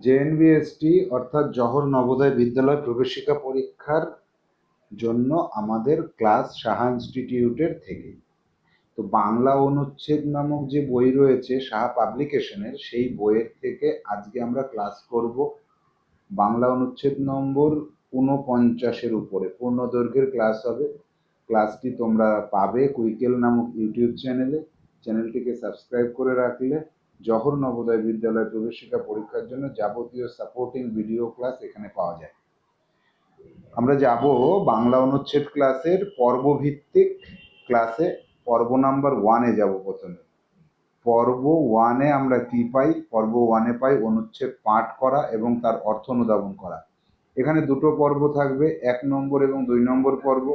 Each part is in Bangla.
জেএনভিএসটি অর্থাৎ জওহর নবোদয় বিদ্যালয় প্রবেশিকা পরীক্ষার জন্য আমাদের ক্লাস সাহা ইনস্টিটিউটের থেকে। তো বাংলা অনুচ্ছেদ নামক যে বই রয়েছে সাহা পাবলিকেশনের, সেই বইয়ের থেকে আজকে আমরা ক্লাস করব। বাংলা অনুচ্ছেদ নম্বর ঊনপঞ্চাশের উপরে, পূর্ণদৈর্ঘ্যের ক্লাস হবে। ক্লাসটি তোমরা পাবে কুইকেল নামক ইউটিউব চ্যানেলে। চ্যানেলটিকে সাবস্ক্রাইব করে রাখলে জওহর নবোদয় বিদ্যালয় প্রবেশিকা পরীক্ষার জন্য যাবতীয় সাপোর্টিং ভিডিও ক্লাস এখানে পাওয়া যায়। আমরা যাব বাংলা অনুচ্ছেদ ক্লাসের পর্বভিত্তিক ক্লাসে পর্ব নাম্বার ওয়ানে যাব প্রথমে। পর্ব ওয়ানে আমরা কি পাই? পর্ব ওয়ানে পাই অনুচ্ছেদ পাঠ করা এবং তার অর্থ অনুধাবন করা। এখানে দুটো পর্ব থাকবে, এক নম্বর এবং দুই নম্বর পর্ব।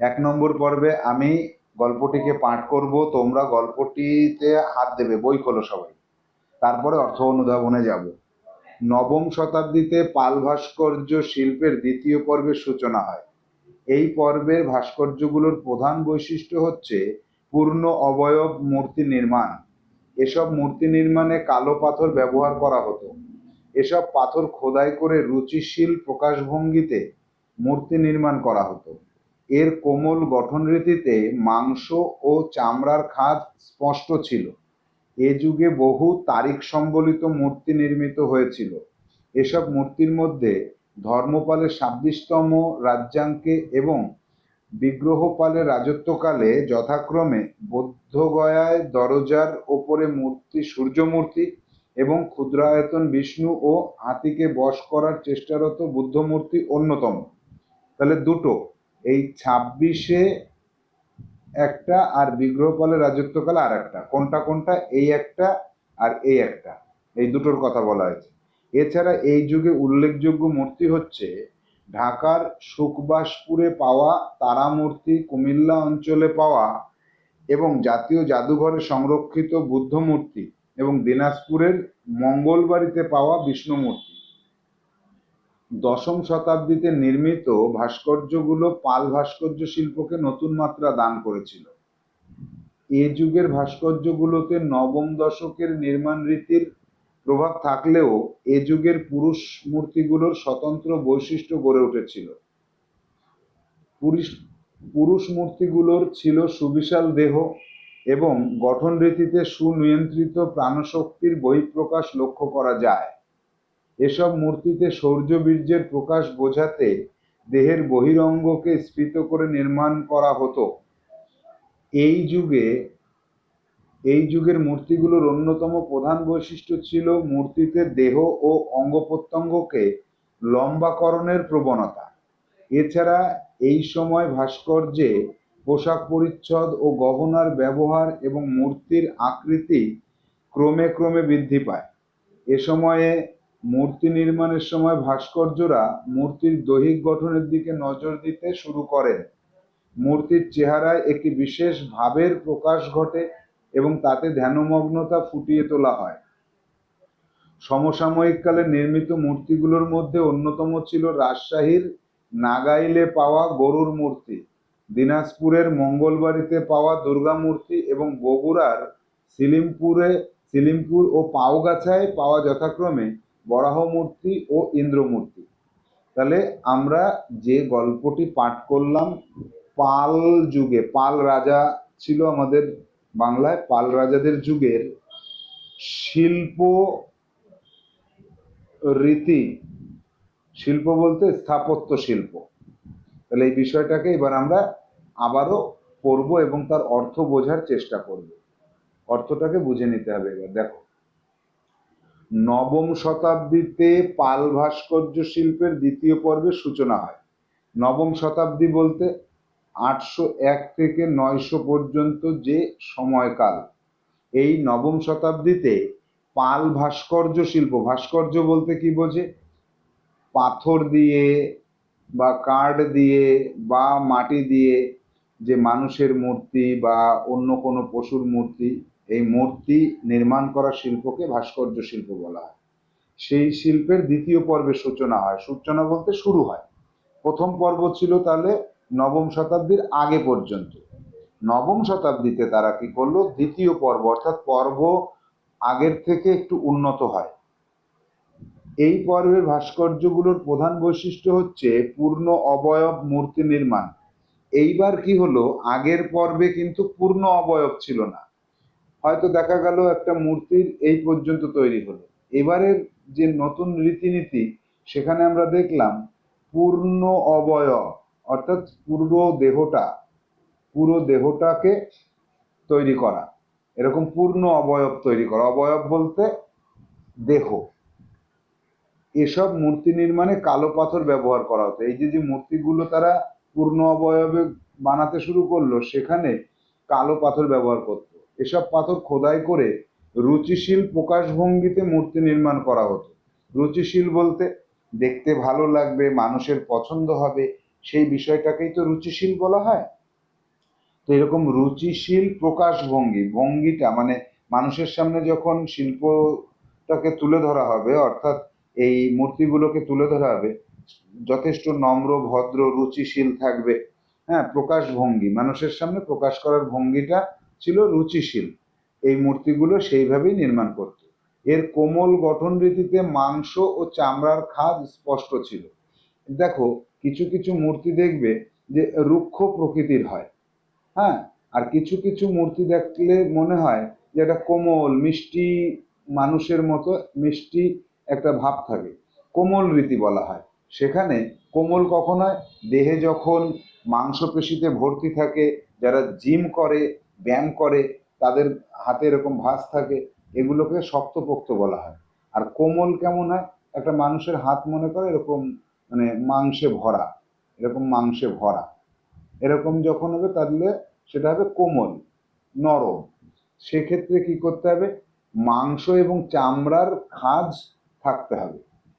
এক নম্বর পর্বে আমি গল্পটিকে পাঠ করব, তোমরা গল্পটিতে হাত দেবে, বই খোলো সবাই। তারপরে অর্থ অনুধাবনে যাব। নবম শতাব্দীতে পাল ভাস্কর্য শিল্পের দ্বিতীয় পর্বের সূচনা হয়। এই পর্বের ভাস্কর্যগুলোর প্রধান বৈশিষ্ট্য হচ্ছে পূর্ণ অবয়ব মূর্তি নির্মাণ। এসব মূর্তি নির্মাণে কালো পাথর ব্যবহার করা হতো। এসব পাথর খোদাই করে রুচিশীল প্রকাশভঙ্গিতে মূর্তি নির্মাণ করা হতো। এর কোমল গঠনরীতিতে মাংস ও চামড়ার খাদ স্পষ্ট ছিল। এ যুগে বহু তারিখ সম্বলিত মূর্তি নির্মিত হয়েছিল। এসব মূর্তির মধ্যে ধর্মপালের ছাব্বিশতম রাজ্যাঙ্কে এবং বিগ্রহপালের রাজত্বকালে যথাক্রমে বৌদ্ধগয়ায় দরজার ওপরে মূর্তি সূর্যমূর্তি এবং ক্ষুদ্রায়তন বিষ্ণু ও হাতিকে বশ করার চেষ্টারত বুদ্ধমূর্তি অন্যতম। তাহলে দুটো এই ছাব্বিশে একটা আর বিগ্রহপালের রাজত্বকালে আর একটা কোনটা কোনটা? এই একটা আর এই একটা। এই দুটোর কথা বলা হয়েছে। এছাড়া এই যুগে উল্লেখযোগ্য মূর্তি হচ্ছে ঢাকার সুকবাসপুরে পাওয়া তারা মূর্তি কুমিল্লা অঞ্চলে পাওয়া এবং জাতীয় জাদুঘরে সংরক্ষিত বুদ্ধ মূর্তি এবং দিনাজপুরের মঙ্গলবাড়িতে পাওয়া বিষ্ণু মূর্তি দশম শতাব্দীতে নির্মিত ভাস্কর্যগুলো পাল ভাস্কর্য শিল্পকে নতুন মাত্রা দান করেছিল। এ যুগের ভাস্কর্যগুলোতে নবম দশকের নির্মাণ রীতির প্রভাব থাকলেও এ যুগের পুরুষ মূর্তিগুলোর স্বতন্ত্র বৈশিষ্ট্য গড়ে উঠেছিল। পুরুষ পুরুষ মূর্তিগুলোর ছিল সুবিশাল দেহ এবং গঠন রীতিতে সুনিয়ন্ত্রিত প্রাণশক্তির বহিঃপ্রকাশ লক্ষ্য করা যায়। এসব মূর্তিতে শৌর্যবীর্যের প্রকাশ বোঝাতে দেহের বহিরঙ্গকে স্ফীত করে নির্মাণ করা হতো। এই যুগে, এই যুগের মূর্তিগুলোর অন্যতম প্রধান বৈশিষ্ট্য ছিল মূর্তিতে দেহ ও অঙ্গ প্রত্যঙ্গকে লম্বাকরণের প্রবণতা। এছাড়া এই সময় ভাস্কর্যে পোশাক পরিচ্ছদ ও গহনার ব্যবহার এবং মূর্তির আকৃতি ক্রমে ক্রমে বৃদ্ধি পায়। এ সময়ে মূর্তি নির্মাণের সময় ভাস্কর্যরা মূর্তির দৈহিক গঠনের দিকে নজর দিতে শুরু করেন মূর্তির চেহারায় একটি বিশেষ ভাবের প্রকাশ ঘটে এবং তাতে ধ্যানমগ্নতা ফুটিয়ে তোলা হয়। সমসাময়িক কালে নির্মিত মূর্তিগুলোর মধ্যে অন্যতম ছিল রাজশাহীর নাগাইলে পাওয়া গরুর মূর্তি, দিনাজপুরের মঙ্গলবাড়িতে পাওয়া দুর্গা মূর্তি এবং বগুড়ার সিলিমপুরে সিলিমপুর ও পাওগাছায় পাওয়া যথাক্রমে বরাহ মূর্তি ও ইন্দ্র মূর্তি তাহলে আমরা যে গল্পটি পাঠ করলাম, পাল যুগে, পাল রাজা ছিল আমাদের বাংলায়, পাল রাজাদের যুগের শিল্প রীতি। শিল্প বলতে স্থাপত্য শিল্প। তাহলে এই বিষয়টাকে এবার আমরা আবারও পড়ব এবং তার অর্থ বোঝার চেষ্টা করব। অর্থটাকে বুঝে নিতে হবে এবার, দেখো। নবম শতাব্দীতে পাল ভাস্কর্য শিল্পের দ্বিতীয় পর্বের সূচনা হয়। নবম শতাব্দী বলতে আটশো এক থেকে নয়শো পর্যন্ত যে সময়কাল। এই নবম শতাব্দীতে পাল ভাস্কর্য শিল্প, ভাস্কর্য বলতে কি বোঝে? পাথর দিয়ে বা কাঠ দিয়ে বা মাটি দিয়ে যে মানুষের মূর্তি বা অন্য কোনো পশুর মূর্তি এই মূর্তি নির্মাণ করা শিল্পকে ভাস্কর্য শিল্প বলা হয়। সেই শিল্পের দ্বিতীয় পর্বের সূচনা হয়। সূচনা বলতে শুরু হয়। প্রথম পর্ব ছিল তাহলে নবম শতাব্দীর আগে পর্যন্ত। নবম শতাব্দীতে তারা কি করল? দ্বিতীয় পর্ব, অর্থাৎ পর্ব আগের থেকে একটু উন্নত হয়। এই পর্বের ভাস্কর্যগুলোর প্রধান বৈশিষ্ট্য হচ্ছে পূর্ণ অবয়ব মূর্তি নির্মাণ। এইবার কি হলো? আগের পর্বে কিন্তু পূর্ণ অবয়ব ছিল না। হয়তো দেখা গেল একটা মূর্তির এই পর্যন্ত তৈরি হলো। এবারের যে নতুন রীতিনীতি, সেখানে আমরা দেখলাম পূর্ণ অবয়ব, অর্থাৎ পুরো দেহটা, পুরো দেহটাকে তৈরি করা। এরকম পূর্ণ অবয়ব তৈরি করা। অবয়ব বলতে দেহ। এসব মূর্তি নির্মাণে কালো পাথর ব্যবহার করা হতো। এই যে যে মূর্তিগুলো তারা পূর্ণ অবয়বে বানাতে শুরু করল, সেখানে কালো পাথর ব্যবহার করতো। এসব পাথর খোদাই করে রুচিশীল প্রকাশভঙ্গিতে মূর্তি নির্মাণ করা হতো। রুচিশীল বলতে দেখতে ভালো লাগবে, মানুষের পছন্দ হবে, সেই বিষয়টাকেই তো রুচিশীল বলা হয়। তো এরকম রুচিশীল প্রকাশভঙ্গি, ভঙ্গিটা মানে মানুষের সামনে যখন শিল্পটাকে তুলে ধরা হবে, অর্থাৎ এই মূর্তিগুলোকে তুলে ধরা হবে, যথেষ্ট নম্র, ভদ্র, রুচিশীল থাকবে হ্যাঁ প্রকাশভঙ্গি, মানুষের সামনে প্রকাশ করার ভঙ্গিটা ছিল রুচিশীল। এই মূর্তিগুলো সেইভাবেই নির্মাণ করত। এর কোমল গঠন রীতিতে মাংস ও চামড়ার খাদ স্পষ্ট ছিল। দেখো, কিছু কিছু মূর্তি দেখবে যে রুক্ষ প্রকৃতির হয়। হ্যাঁ? আর কিছু কিছু মূর্তি দেখলে মনে হয় যে একটা কোমল, মিষ্টি মানুষের মতো, মিষ্টি একটা ভাব থাকে। কোমল রীতি বলা হয়। সেখানে কোমল কখন হয় দেহে যখন মাংসপেশিতে ভর্তি থাকে, যারা জিম করে ব্যায়াম করে, তাদের হাতে এরকম ভাঁজ থাকে, এগুলোকে শক্তপোক্ত বলা হয়। আর কোমল কেমন হয়? একটা মানুষের হাত মনে করে এরকম মানে মাংসে ভরা, এরকম মাংসে ভরা। এরকম যখন হবে তাহলে সেটা হবে কোমল, নরম। সেক্ষেত্রে কি করতে হবে? মাংস এবং চামড়ার খাঁজ থাকতে হবে।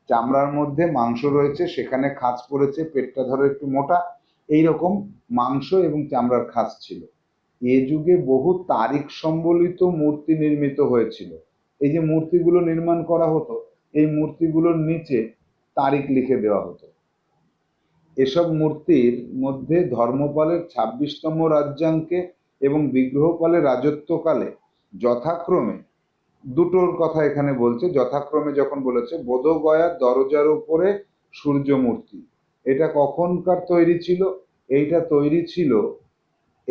চামড়ার মধ্যে মাংস রয়েছে, সেখানে খাঁজ পড়েছে, পেটটা ধরো একটু মোটা। এই রকম মাংস এবং চামড়ার খাঁজ ছিল। এ যুগে বহু তারিখ সম্বলিত মূর্তি নির্মিত হয়েছিল। এই যে মূর্তিগুলো নির্মাণ করা হতো, এই মূর্তিগুলোর নিচে তারিখ লিখে দেওয়া হতো। এসব মূর্তির মধ্যে ধর্মপালের ছাব্বিশতম রাজ্যাঙ্কে এবং বিগ্রহপালের রাজত্বকালে যথাক্রমে, দুটোর কথা এখানে বলছে, যথাক্রমে যখন বলেছে বোধগয়ার দরজার উপরে সূর্য মূর্তি এটা কখনকার তৈরি ছিল? এইটা তৈরি ছিল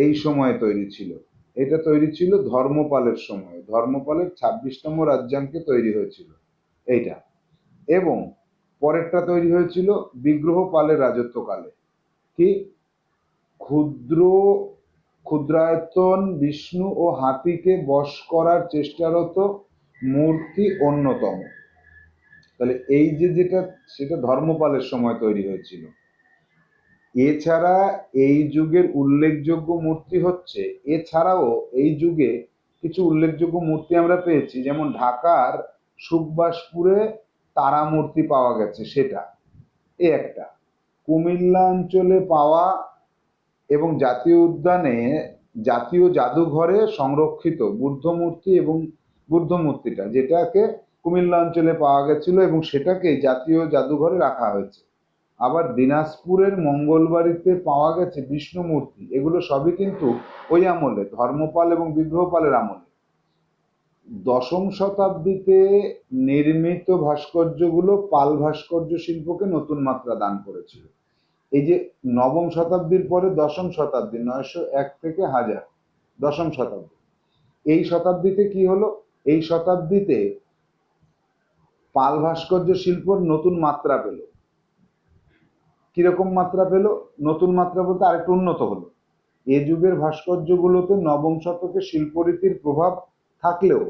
এই সময়ে তৈরি ছিল। এটা তৈরি ছিল ধর্মপালের সময়। ধর্মপালের ছাব্বিশতম রাজ্যাঙ্কে তৈরি হয়েছিল এইটা। এবং পরেরটা তৈরি হয়েছিল বিগ্রহপালের রাজত্বকালে। কি? ক্ষুদ্র ক্ষুদ্রায়তন, বিষ্ণু ও হাতিকে বশ করার চেষ্টারত মূর্তি অন্যতম। তাহলে এই যে যেটা, সেটা ধর্মপালের সময় তৈরি হয়েছিল। এছাড়া এই যুগের উল্লেখযোগ্য মূর্তি হচ্ছে, এছাড়াও এই যুগে কিছু উল্লেখযোগ্য মূর্তি আমরা পেয়েছি, যেমন ঢাকার সুকবাসপুরে তারা মূর্তি পাওয়া গেছে, সেটা। এ একটা। কুমিল্লা অঞ্চলে পাওয়া এবং জাতীয় উদ্যানে জাতীয় জাদুঘরে সংরক্ষিত বুদ্ধ মূর্তি এবং বুদ্ধ মূর্তিটা যেটাকে কুমিল্লা অঞ্চলে পাওয়া গেছিল এবং সেটাকে জাতীয় জাদুঘরে রাখা হয়েছে। আবার দিনাজপুরের মঙ্গলবাড়িতে পাওয়া গেছে বিষ্ণু মূর্তি এগুলো সবই কিন্তু ওই আমলে, ধর্মপাল এবং বিগ্রহপালের আমলে। দশম শতাব্দীতে নির্মিত ভাস্কর্যগুলো পাল ভাস্কর্য শিল্পকে নতুন মাত্রা দান করেছিল। এই যে নবম শতাব্দীর পরে দশম শতাব্দী, নয়শো এক থেকে হাজার দশম শতাব্দী। এই শতাব্দীতে কি হলো? এই শতাব্দীতে পাল ভাস্কর্য শিল্পর নতুন মাত্রা পেল। কীরকম মাত্রা পেল? নতুন মাত্রা বলতে আরেকটু উন্নত হলো। এ যুগের ভাস্কর্যগুলোতে নবম শতকে শিল্পরীতির প্রভাব থাকলেও,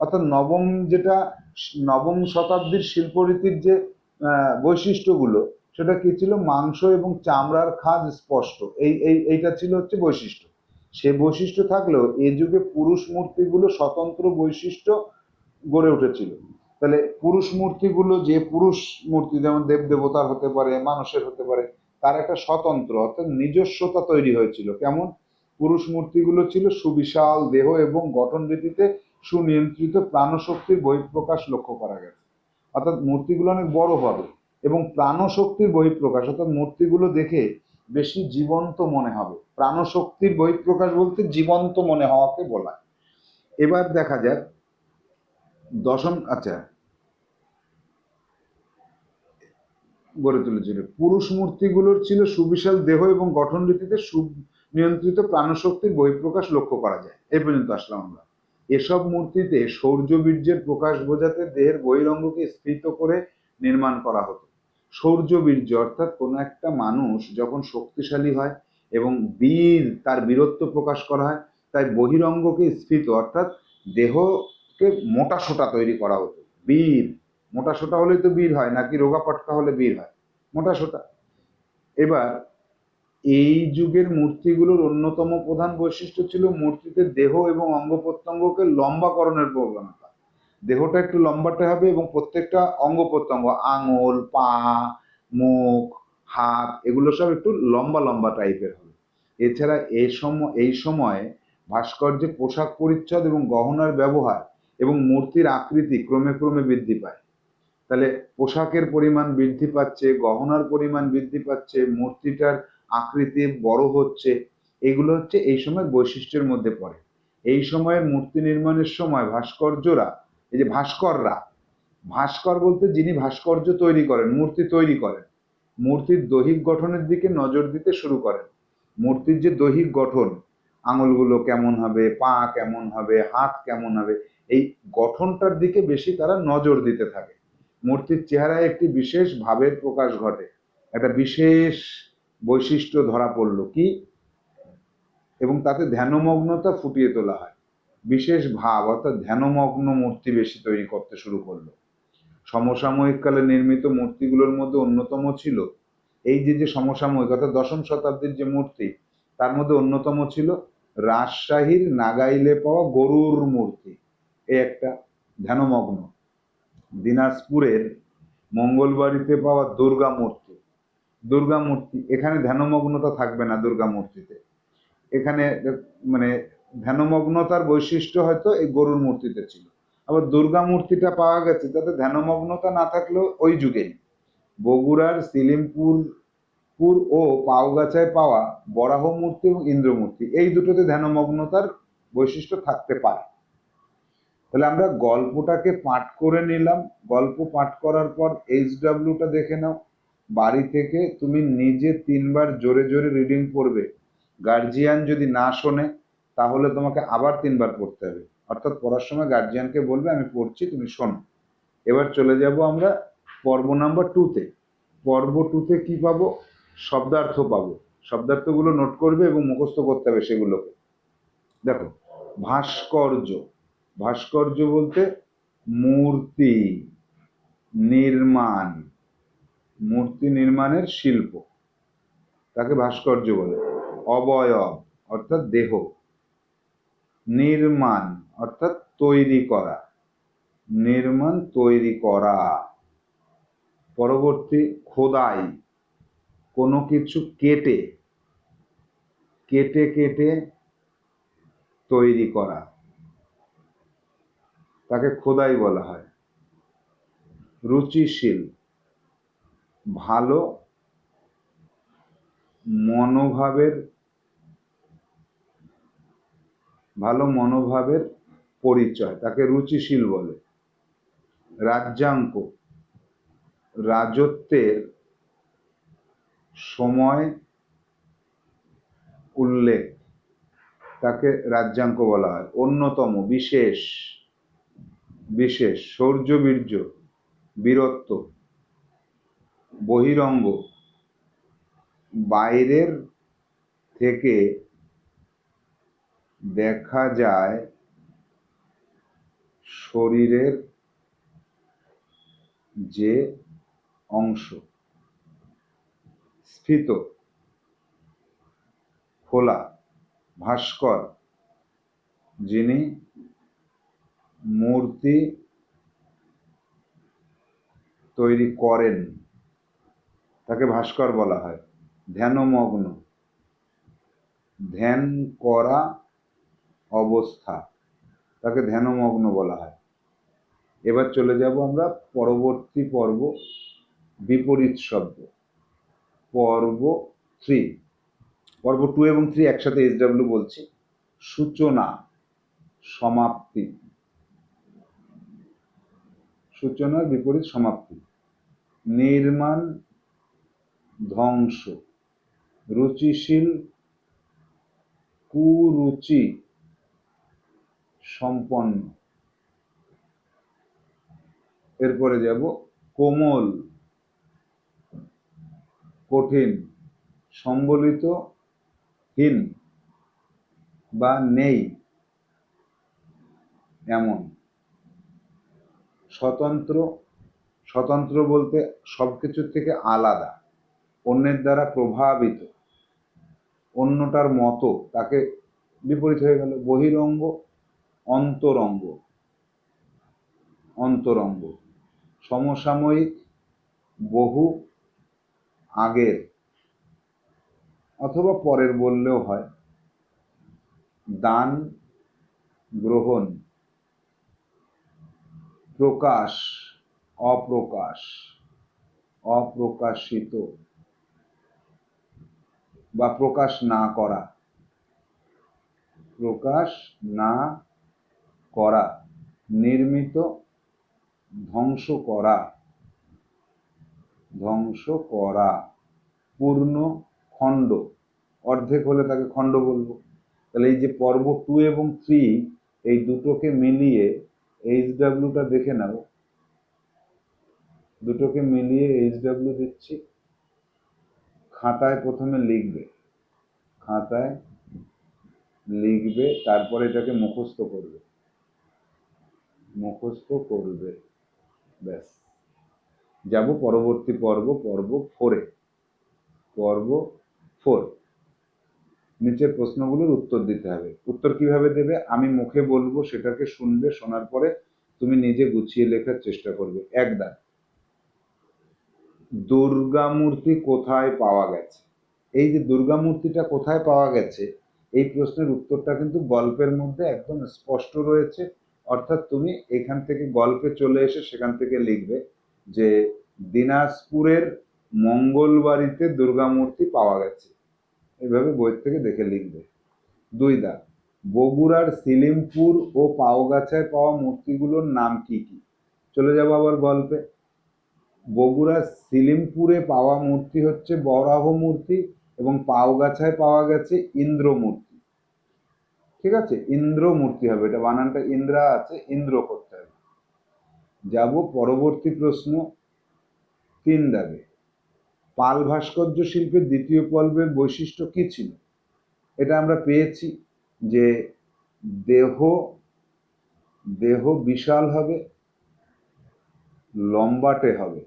অর্থাৎ নবম যেটা, নবম শতাব্দীর শিল্পরীতির যে বৈশিষ্ট্যগুলো, সেটা কি ছিল? মাংস এবং চামড়ার খাজ স্পষ্ট। এই এই, এইটা ছিল হচ্ছে বৈশিষ্ট্য। সে বৈশিষ্ট্য থাকলেও এ যুগে পুরুষ মূর্তিগুলো স্বতন্ত্র বৈশিষ্ট্য গড়ে উঠেছিল। তাহলে পুরুষ মূর্তিগুলো যে পুরুষ মূর্তি, যেমন দেব দেবতার হতে পারে, মানুষের হতে পারে, তার একটা স্বতন্ত্র অর্থাৎ নিজস্বতা তৈরি হয়েছিল। কেমন? পুরুষ মূর্তিগুলো ছিল সুবিশাল দেহ এবং গঠন রীতিতে সুনিয়ন্ত্রিত, প্রাণশক্তির বহিঃপ্রকাশ লক্ষ্য করা গেছে। অর্থাৎ মূর্তিগুলো অনেক বড় হবে এবং প্রাণশক্তির বহিঃপ্রকাশ, অর্থাৎ মূর্তিগুলো দেখে বেশি জীবন্ত মনে হবে। প্রাণশক্তির বহিঃপ্রকাশ বলতে জীবন্ত মনে হওয়াকে বলা এবার দেখা যাক দশম আচ্ছা। গড়ে তুলেছিল। পুরুষ মূর্তিগুলোর ছিল সুবিশাল দেহ এবং গঠন রীতিতে সুনিয়ন্ত্রিত প্রাণশক্তির বহিঃপ্রকাশ লক্ষ্য করা যায়। এই পর্যন্ত আসলাম আমরা। এসব মূর্তিতে শৌর্যবীর্যের প্রকাশ বোঝাতে দেহের বহিরঙ্গকে স্ফীত করে নির্মাণ করা হতো। শৌর্যবীর্য অর্থাৎ কোনো একটা মানুষ যখন শক্তিশালী হয় এবং বীর তার বীরত্ব প্রকাশ করা হয়, তাই বহিরঙ্গকে স্ফীত অর্থাৎ দেহকে মোটা সোটা তৈরি করা হতো? বীর। মোটা সোটা হলেই তো বীর হয়, নাকি রোগা পটকা হলে বীর হয়? মোটা সোটা। এবার, এই যুগের মূর্তিগুলোর অন্যতম প্রধান বৈশিষ্ট্য ছিল মূর্তিতে দেহ এবং অঙ্গ প্রত্যঙ্গকে লম্বাকরণের প্রবণতা। দেহটা একটু লম্বাটে হবে এবং প্রত্যেকটা অঙ্গ প্রত্যঙ্গ, আঙুল, পা, মুখ, হাত, এগুলো সব একটু লম্বা লম্বা টাইপের হবে। এছাড়া এই সময় এই সময়ে ভাস্কর্যে পোশাক পরিচ্ছদ এবং গহনার ব্যবহার এবং মূর্তির আকৃতি ক্রমে ক্রমে বৃদ্ধি পায়। তাহলে পোশাকের পরিমাণ বৃদ্ধি পাচ্ছে, গহনার পরিমাণ বৃদ্ধি পাচ্ছে, মূর্তিটার আকৃতি বড় হচ্ছে, এগুলো হচ্ছে এই সময় বৈশিষ্ট্যের মধ্যে পড়ে। এই সময়ের মূর্তি নির্মাণের সময় ভাস্কর্যরা, এই যে ভাস্কররা, ভাস্কর বলতে যিনি ভাস্কর্য তৈরি করেন, মূর্তি তৈরি করেন, মূর্তির দৈহিক গঠনের দিকে নজর দিতে শুরু করেন। মূর্তির যে দৈহিক গঠন আঙুলগুলো কেমন হবে, পা কেমন হবে, হাত কেমন হবে, এই গঠনটার দিকে বেশি তারা নজর দিতে থাকে। মূর্তির চেহারায় একটি বিশেষ ভাবের প্রকাশ ঘটে। একটা বিশেষ বৈশিষ্ট্য ধরা পড়ল কি? এবং তাতে ধ্যানমগ্নতা ফুটিয়ে তোলা হয়। বিশেষ ভাব অর্থাৎ ধ্যানমগ্ন মূর্তি বেশি তৈরি করতে শুরু করল। সমসাময়িক কালে নির্মিত মূর্তিগুলোর মধ্যে অন্যতম ছিল এই যে যে সমসাময়িক অর্থাৎ দশম শতাব্দীর যে মূর্তি তার মধ্যে অন্যতম ছিল রাজশাহীর নাগাইলে পাওয়া গরুর মূর্তি। এই একটা ধ্যানমগ্ন। দিনাজপুরের মঙ্গলবাড়িতে পাওয়া দুর্গা মূর্তি। দুর্গা মূর্তি, এখানে ধ্যানমগ্নতা থাকবে না দুর্গা মূর্তিতে। এখানে মানে ধ্যানমগ্নতার বৈশিষ্ট্য হয়তো এই গরুর মূর্তিতে ছিল। আবার দুর্গা মূর্তিটা পাওয়া গেছে, তাতে ধ্যানমগ্নতা না থাকলেও ওই যুগেই। বগুড়ার সিলিমপুর পুর ও পাওগাছায় পাওয়া বরাহ মূর্তি এবং ইন্দ্র মূর্তি এই দুটোতে ধ্যানমগ্নতার বৈশিষ্ট্য থাকতে পারে। তাহলে আমরা গল্পটাকে পাঠ করে নিলাম। গল্প পাঠ করার পর এইচ ডাব্লিউটা দেখে নাও। বাড়ি থেকে তুমি নিজে তিনবার জোরে জোরে রিডিং পড়বে। গার্জিয়ান যদি না শোনে, তাহলে তোমাকে আবার তিনবার পড়তে হবে। অর্থাৎ পড়ার সময় গার্জিয়ানকে বলবে, আমি পড়ছি, তুমি শোনো। এবার চলে যাব আমরা পর্ব নাম্বার টুতে পর্ব টুতে কি পাবো? শব্দার্থ পাবো। শব্দার্থগুলো নোট করবে এবং মুখস্থ করতে হবে সেগুলোকে। দেখো, ভাস্কর্য। ভাস্কর্য বলতে মূর্তি, নির্মাণ। মূর্তি নির্মাণের শিল্প। তাকে ভাস্কর্য বলে। অবয়ব, অর্থাৎ দেহ। নির্মাণ, অর্থাৎ তৈরি করা। নির্মাণ, তৈরি করা। পরবর্তী খোদাই। কোনো কিছু কেটে কেটে কেটে তৈরি করা। তাকে খোদাই বলা হয়। রুচিশীল, ভালো, মনোভাবের ভালো মনোভাবের পরিচয়, তাকে রুচিশীল বলে। রাজ্যাঙ্ক, রাজত্বের সময় উল্লেখ তাকে রাজ্যাঙ্ক বলা হয়। অন্যতম বিশেষ বিশেষ শৌর্যবীর্য বীরত্ব, বহিরঙ্গ বাইরের থেকে দেখা যায় শরীরের যে অংশ। স্ফীত খোলা ভাস্কর, যিনি মূর্তি তৈরি করেন, তাকে ভাস্কর বলা হয়। ধ্যানমগ্ন, ধ্যান করা অবস্থা, তাকে ধ্যানমগ্ন বলা হয়। এবার চলে যাব আমরা পরবর্তী পর্ব, বিপরীত শব্দ। পর্ব থ্রি পর্ব টু এবং থ্রি একসাথে এস ডাব্লিউ বলছি। সূচনা সমাপ্তি। সূচনার বিপরীত সমাপ্তি। নির্মাণ ধ্বংস। রুচিশীল কুরুচি সম্পন্ন। এরপরে যাব কোমল। কঠিন, সম্বলিত, হীন বা নেই এমন। স্বতন্ত্র স্বতন্ত্র বলতে সবকিছুর থেকে আলাদা, অন্যের দ্বারা প্রভাবিত, অন্যটার মতো, তাকে বিপরীত হয়ে গেল বহিরঙ্গ, অন্তরঙ্গ অন্তরঙ্গ। সমসাময়িক, বহু আগের অথবা পরের বললেও হয়। দান, গ্রহণ, প্রকাশ, অপ্রকাশ, অপ্রকাশিত বা প্রকাশ না করা। প্রকাশ না করা, নির্মিত, ধ্বংস করা। ধ্বংস করা পূর্ণ খণ্ড। অর্ধেক হলে তাকে খণ্ড বলব। তাহলে এই যে পর্ব টু এবং থ্রি, এই দুটোকে মিলিয়ে এইচ ডাব্লিউটা দেখে নাও। দুটোকে মিলিয়ে এইচ ডাব্লিউ দিচ্ছি। খাতায় প্রথমে লিখবে। খাতায় লিখবে, তারপরে এটাকে মুখস্থ করবে। মুখস্থ করবে। ব্যাস। যাব পরবর্তী পর্ব পর্ব ফোরে পর্ব ফোর নিচের প্রশ্নগুলোর উত্তর দিতে হবে। উত্তর কীভাবে দেবে? আমি মুখে বলব, সেটাকে শুনবে, শোনার পরে তুমি নিজে গুছিয়ে লেখার চেষ্টা করবে। এক দাগ দুর্গা মূর্তি কোথায় পাওয়া গেছে? এই যে দুর্গা মূর্তিটা কোথায় পাওয়া গেছে, এই প্রশ্নের উত্তরটা কিন্তু গল্পের মধ্যে একদম স্পষ্ট রয়েছে। অর্থাৎ তুমি এখান থেকে গল্পে চলে এসে সেখান থেকে লিখবে। যে দিনাজপুরের মঙ্গলবাড়িতে দুর্গা মূর্তি পাওয়া গেছে। এভাবে বই থেকে দেখে লিখবে। দুই দাগ বগুড়ার সিলিমপুর ও পাওগাছায় পাওয়া মূর্তিগুলোর নাম কি কি? চলে যাব আবার গল্পে। বগুড়ার সিলিমপুরে পাওয়া মূর্তি হচ্ছে বরাহ মূর্তি এবং পাওগাছায় পাওয়া গেছে ইন্দ্র মূর্তি। ঠিক আছে? ইন্দ্র মূর্তি হবে। এটা বানানটা ইন্দ্রা আছে, ইন্দ্র করতে হবে। যাব পরবর্তী প্রশ্ন তিন দাগে। পাল ভাস্কর্য শিল্পের দ্বিতীয় পর্বের বৈশিষ্ট্য কি ছিল? এটা আমরা পেয়েছি যে দেহ দেহ বিশাল হবে, লম্বাটে হবে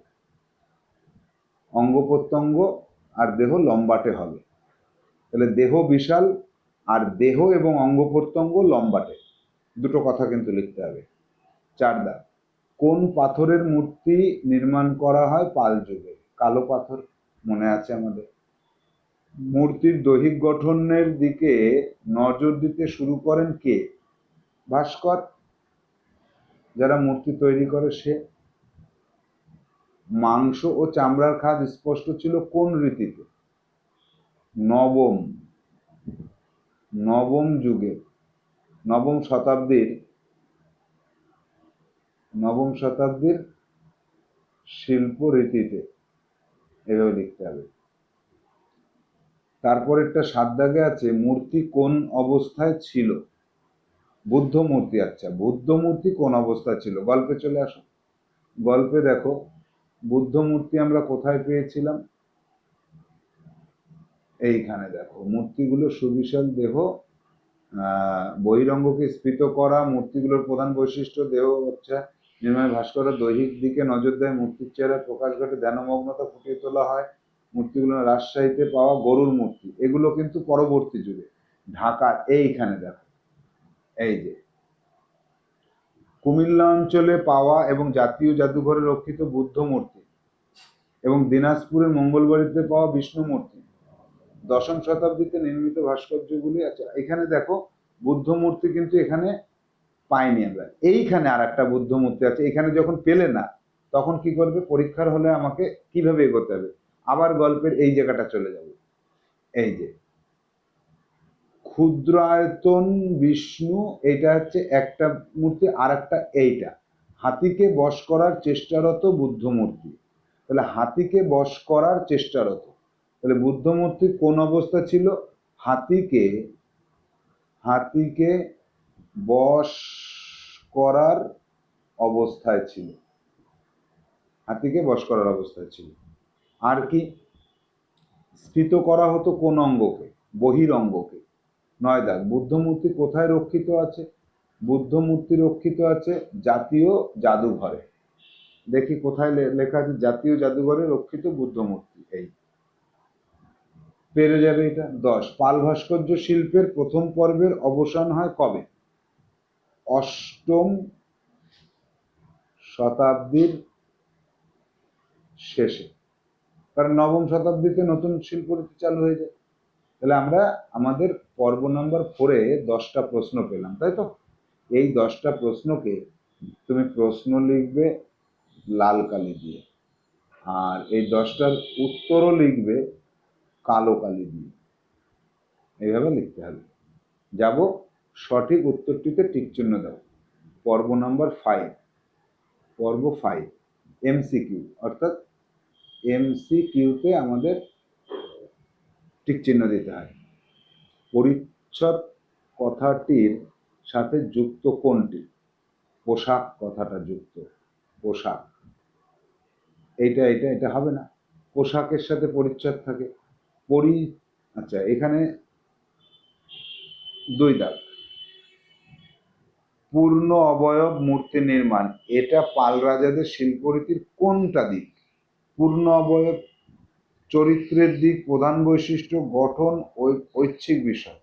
অঙ্গ প্রত্যঙ্গ আর দেহ লম্বাটে হবে। তাহলে দেহ বিশাল আর দেহ এবং অঙ্গ প্রত্যঙ্গ লম্বাটে। দুটো কথা কিন্তু লিখতে হবে। চার দাগ। কোন পাথরের মূর্তি নির্মাণ করা হয় পাল যুগে? কালো পাথর মনে আছে আমাদের। মূর্তির দৈহিক গঠনের দিকে নজর দিতে শুরু করেন কে? ভাস্কর। যারা মূর্তি তৈরি করে, সে। মাংস ও চামড়ার খাদ স্পষ্ট ছিল কোন রীতিতে? নবম। নবম যুগে, নবম শতাব্দীর নবম শতাব্দীর শিল্প রীতিতে এভাবে লিখতে হবে। তারপরেরটা সাত দাগে আছে, মূর্তি কোন অবস্থায় ছিল? বুদ্ধ মূর্তি আচ্ছা বুদ্ধ মূর্তি কোন অবস্থায় ছিল? গল্পে চলে আসো। গল্পে দেখো, বুদ্ধ মূর্তি আমরা কোথায় পেয়েছিলাম? এইখানে দেখো, মূর্তিগুলো সুবিশাল দেহ বহিরঙ্গকে স্ফীত করা, মূর্তিগুলোর প্রধান বৈশিষ্ট্য দেহ হচ্ছে নির্ময় ভাস্করের দৈহিক দিকে নজর দেয়, মূর্তির চেহারায় প্রকাশ ঘটে, ধ্যানমগ্নতা ফুটিয়ে তোলা হয়। মূর্তিগুলো রাজশাহীতে পাওয়া গরুর মূর্তি। এগুলো কিন্তু পরবর্তী যুগে। ঢাকার এইখানে দেখো। এই যে। কুমিল্লা অঞ্চলে পাওয়া এবং জাতীয় জাদুঘরে রক্ষিত বুদ্ধ মূর্তি এবং দিনাজপুরের মঙ্গলবাড়িতে পাওয়া বিষ্ণু মূর্তি। দশম শতাব্দীতে নির্মিত ভাস্কর্যগুলি আচ্ছা এখানে দেখো, বুদ্ধ মূর্তি কিন্তু এখানে পাইনি আমরা। এইখানে আর একটা বুদ্ধ মূর্তি আছে, এখানে যখন পেলে না, তখন কি করবে? পরীক্ষার হলে আমাকে কীভাবে এগোতে হবে? আবার গল্পের এই জায়গাটা চলে যাবে। এই যে, ক্ষুদ্রায়তন বিষ্ণু, এটা হচ্ছে একটা মূর্তি আর একটা এইটা। হাতিকে বশ করার চেষ্টারত বুদ্ধ মূর্তি তাহলে হাতিকে বশ করার চেষ্টারত। তাহলে বুদ্ধ মূর্তি কোন অবস্থা ছিল? হাতিকে হাতিকে বশ করার অবস্থায় ছিল। হাতিকে বশ করার অবস্থায় ছিল। আর কি? স্ফীত করা হতো কোন অঙ্গকে? বহির অঙ্গকে। নয় দাগ বুদ্ধ মূর্তি কোথায় রক্ষিত আছে? বুদ্ধ মূর্তি রক্ষিত আছে জাতীয় জাদুঘরে। দেখি কোথায় লেখা আছে, জাতীয় জাদুঘরে রক্ষিত বুদ্ধ মূর্তি এই। পেরে যাবে এটা। দশ, পাল ভাস্কর্য শিল্পের প্রথম পর্বের অবসান হয় কবে? অষ্টম শতাব্দীর শেষে। কারণ নবম শতাব্দীতে নতুন শিল্পরীতি চালু হয়ে যায়। তাহলে আমরা আমাদের পর্ব নম্বর ফোরে দশটা প্রশ্ন পেলাম, তাই তো? এই দশটা প্রশ্নকে তুমি প্রশ্ন লিখবে লাল কালি দিয়ে আর এই দশটার উত্তরও লিখবে কালো কালি দিয়ে। এইভাবে লিখতে হবে। যাব সঠিক উত্তরটিতে টিক চিহ্ন দাও। পর্ব নাম্বার ফাইভ পর্ব ফাইভ এমসিকিউ অর্থাৎ এমসিকিউতে আমাদের টিক চিহ্ন দিতে হয়। পরিচ্ছদ কথাটির সাথে যুক্ত কোনটি? পোশাক কথাটা যুক্ত, পোশাক। এইটা এটা এটা হবে না। পোশাকের সাথে পরিচ্ছদ থাকে। পরি আচ্ছা এখানে দুই দাগ। পূর্ণ অবয়ব মূর্তি নির্মাণ। এটা পাল রাজাদের শিল্পরীতির কোনটা দিক? পূর্ণ অবয়ব চরিত্রের দিক, প্রধান বৈশিষ্ট্য, গঠন ঐচ্ছিক বিষয়।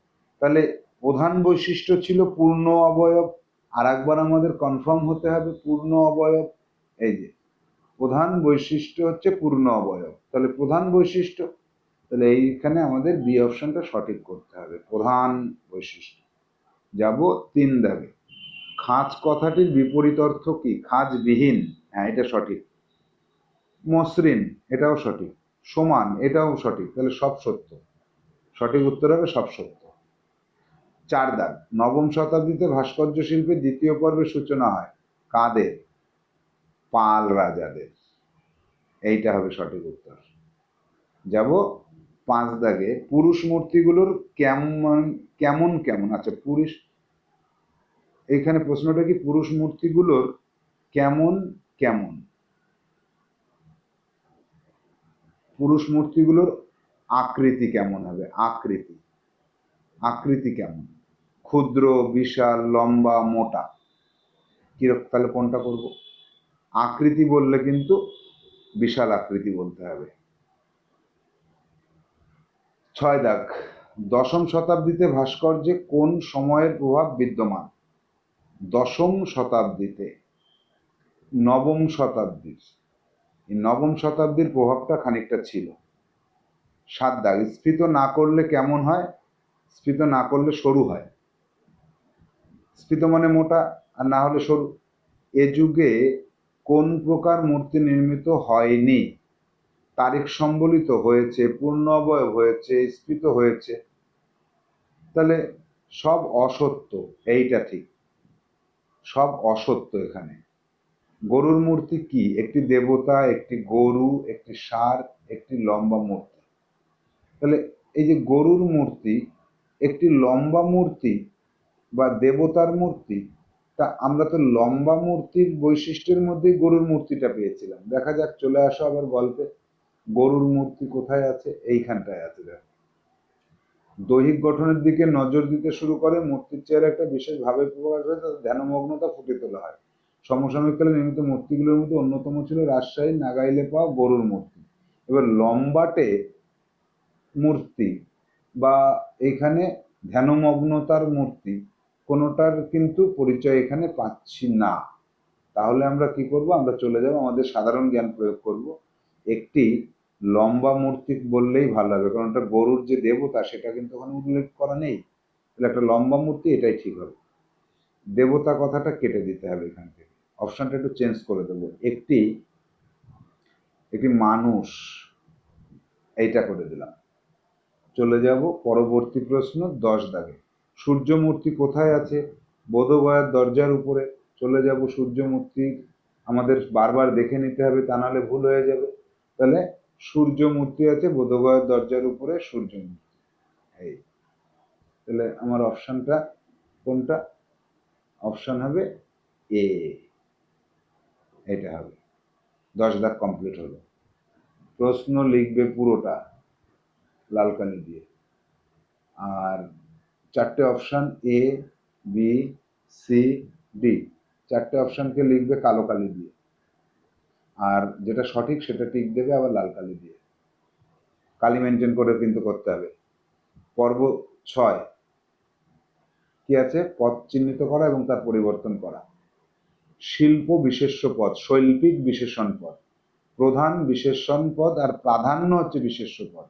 তাহলে প্রধান বৈশিষ্ট্য ছিল পূর্ণ অবয়ব আর একবার আমাদের কনফার্ম হতে হবে পূর্ণ অবয়ব। এই যে, প্রধান বৈশিষ্ট্য হচ্ছে পূর্ণ অবয়ব। তাহলে প্রধান বৈশিষ্ট্য, তাহলে এইখানে আমাদের বি অপশনটা সঠিক করতে হবে। প্রধান বৈশিষ্ট্য। যাব তিন দাগে। খাঁজ কথাটির বিপরীত অর্থ কি? খাঁজবিহীন। হ্যাঁ এটা সঠিক। মসৃণ, এটাও সঠিক। সমান, এটাও সঠিক। তাহলে সব সত্য। সঠিক উত্তর হবে সব সত্য। চার দাগ। নবম শতাব্দীতে ভাস্কর্য শিল্পের দ্বিতীয় পর্বের সূচনা হয় কাদের? পাল রাজাদের। এইটা হবে সঠিক উত্তর। যাব পাঁচ দাগে। পুরুষ মূর্তিগুলোর কেমন কেমন কেমন? আচ্ছা পুরুষ এইখানে প্রশ্নটা কি পুরুষ মূর্তিগুলোর কেমন কেমন? পুরুষ মূর্তিগুলোর আকৃতি কেমন হবে? আকৃতি। আকৃতি কেমন? ক্ষুদ্র, বিশাল, লম্বা, মোটা। কীরকম তাহলে কোনটা করব? আকৃতি বললে কিন্তু বিশাল আকৃতি বলতে হবে। ছয় দাগ। দশম শতাব্দীতে ভাস্কর্যে কোন সময়ের প্রভাব বিদ্যমান? দশম শতাব্দীতে, নবম শতাব্দীর। নবম শতাব্দীর প্রভাবটা খানিকটা ছিল। সাত দাগ স্ফীত না করলে কেমন হয়? স্ফীত না করলে সরু হয়। স্ফীত মানে মোটা, আর না হলে সরু। এ যুগে কোন প্রকার মূর্তি নির্মিত হয়নি? তারিখ সম্বলিত হয়েছে পূর্ণ অবয়ব হয়েছে, স্ফীত হয়েছে। তাহলে সব অসত্য, এইটা ঠিক। সব অসত্য এখানে। গরুর মূর্তি কি? একটি দেবতা, একটি গরু, একটি ষাঁড় একটি লম্বা মূর্তি। তাহলে এই যে গরুর মূর্তি, একটি লম্বা মূর্তি বা দেবতার মূর্তি, তা আমরা তো লম্বা মূর্তির বৈশিষ্ট্যের মধ্যেই গরুর মূর্তিটা পেয়েছিলাম। দেখা যাক, চলে আসো আবার গল্পে। গরুর মূর্তি কোথায় আছে? এইখানটায় আছে, দেখো। দৈহিক গঠনের দিকে নজর দিতে শুরু করে, মূর্তির চেহারা একটা বিশেষ ভাবে প্রকাশ হয় তাদের ধ্যানমগ্নতা ফুটে তোলা হয়। সমসাময়িককালে নির্মিত মূর্তিগুলোর মধ্যে অন্যতম ছিল রাজশাহী নাগাইলে পাওয়া গরুর মূর্তি। এবার লম্বাটে মূর্তি বা এখানে ধ্যানমগ্নতার মূর্তি, কোনোটার কিন্তু পরিচয় এখানে পাচ্ছি না। তাহলে আমরা কি করব? আমরা চলে যাব, আমাদের সাধারণ জ্ঞান প্রয়োগ করব। একটি লম্বা মূর্তি বললেই ভালো হবে কারণ ওটা গরুর যে দেবতা সেটা কিন্তু ওখানে উল্লেখ করা নেই। তাহলে একটা লম্বা মূর্তি, এটাই ঠিক হবে। দেবতা কথাটা কেটে দিতে হবে এখান থেকে। অপশনটা একটু চেঞ্জ করে দেবো। একটি একটি মানুষ, এইটা করে দিলাম। চলে যাব পরবর্তী প্রশ্ন, দশ দাগে। সূর্য মূর্তি কোথায় আছে? বোধগয়ার দরজার উপরে। চলে যাব সূর্য মূর্তি আমাদের বারবার দেখে নিতে হবে, তা নাহলে ভুল হয়ে যাবে। তাহলে সূর্য মূর্তি আছে বোধগয়ের দরজার উপরে সূর্য মূর্তি এই, তাহলে আমার অপশনটা কোনটা? অপশন হবে এ। এটা হবে। দশ দাগ কমপ্লিট হলো। প্রশ্ন লিখবে পুরোটা লাল কালি দিয়ে। আর চারটে option A, B, C, D. চারটে অপশানকে লিখবে কালো কালি দিয়ে। আর যেটা সঠিক সেটা টিক দেবে, আবার লাল কালি দিয়ে। কালি মেনটেন করে কিন্তু করতে হবে। পর্ব ছয়। কি আছে? পদ চিহ্নিত করা এবং তার পরিবর্তন করা। শিল্প বিশেষ্য পদ শৈল্পিক বিশেষণ পদ প্রধান বিশেষণ পদ আর প্রাধান্য হচ্ছে বিশেষ্য পদ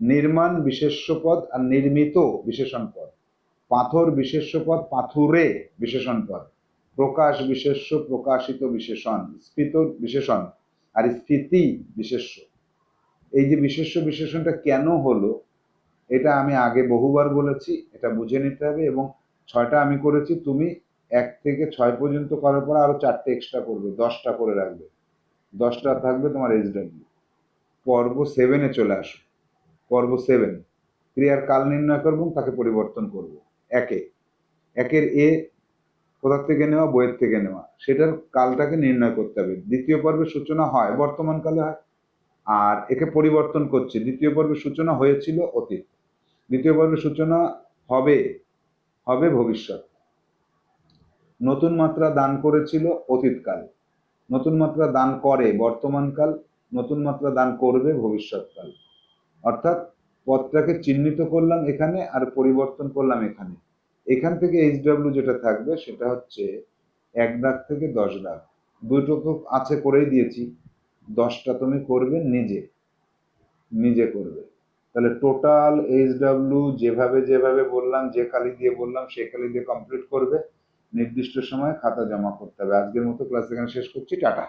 নির্মাণ বিশেষ্য পদ আর নির্মিত বিশেষণ পদ পাথর বিশেষ্য পদ পাথুরে বিশেষণ পদ প্রকাশ বিশেষ্য, প্রকাশিত বিশেষণ, স্ফীত বিশেষণ, আর স্থিতি বিশেষ্য। এই যে বিশেষ্য বিশেষণটা কেন হলো, এটা আমি আগে বহুবার বলেছি, এটা বুঝে নিতে হবে, এবং ছয়টা আমি করেছি, তুমি এক থেকে ছয় পর্যন্ত করার পর আরও চারটে এক্সট্রা করবে, দশটা করে রাখবে। দশটা থাকবে তোমার এইচডাব্লিউ পর্ব সেভেনে চলে আসো। পর্ব সেভেন ক্রিয়ার কাল নির্ণয় করব তাকে পরিবর্তন করব। একে। একের এ কোথার থেকে নেওয়া, বইয়ের থেকে নেওয়া। সেটার কালটাকে নির্ণয় করতে হবে। দ্বিতীয় পর্বের সূচনা হয়, বর্তমান কালে হয়। আর একে পরিবর্তন করছে। দ্বিতীয় পর্বের সূচনা হয়েছিল অতীত। দ্বিতীয় পর্বের সূচনা হবে হবে ভবিষ্যৎ। নতুন মাত্রা দান করেছিল অতীতকাল নতুন মাত্রা দান করে বর্তমানকাল নতুন মাত্রা দান করবে ভবিষ্যৎকাল অর্থাৎ পথটাকে চিহ্নিত করলাম এখানে আর পরিবর্তন করলাম এখানে। এখান থেকে এইচডাব্লিউ যেটা থাকবে সেটা হচ্ছে এক দাগ থেকে দশ দাগ। দুটো তো আছে করেই দিয়েছি। দশটা তুমি করবে নিজে। নিজে করবে। তাহলে টোটাল এইচডাব্লিউ যেভাবে যেভাবে বললাম, যে কালি দিয়ে বললাম সে কালি দিয়ে কমপ্লিট করবে। নির্দিষ্ট সময় খাতা জমা করতে হবে। আজকের মতো ক্লাস এখানে শেষ করছি। টাটা।